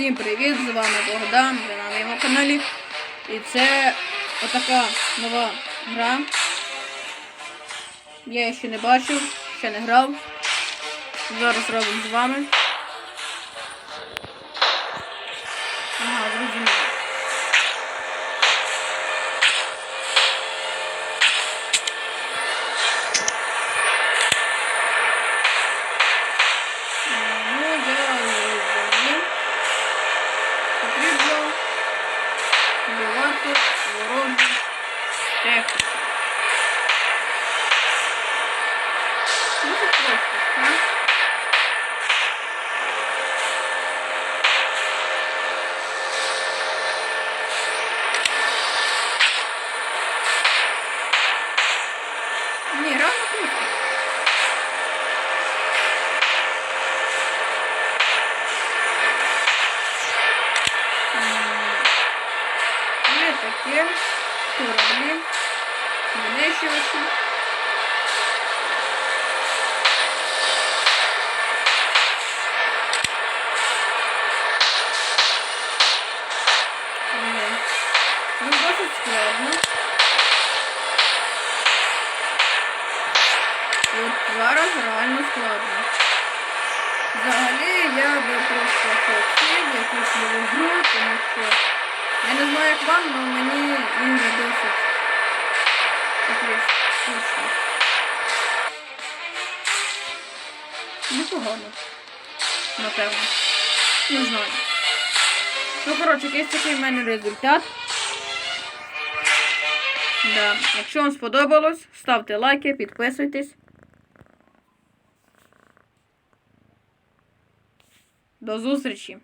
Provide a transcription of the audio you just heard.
Всім привіт! З вами Богдан, ви на моєму каналі. І це отака нова гра. Я її ще не бачив, ще не грав. Зараз робимо з вами. Вбивати ворожу техніку. Дуже просто, так? Ні, реально просто. Таке кораблі, винищувачі. Ага. Ну, досить складно. От зараз реально складно. Взагалі я би просто хотів якусь нову гру, тому що я не знаю як вам, але мені ігри досить такі скучні. Непогано. Напевно. Не знаю. Ну, коротше, якийсь такий в мене результат. Да. Якщо вам сподобалось, ставте лайки, підписуйтесь. До зустрічі!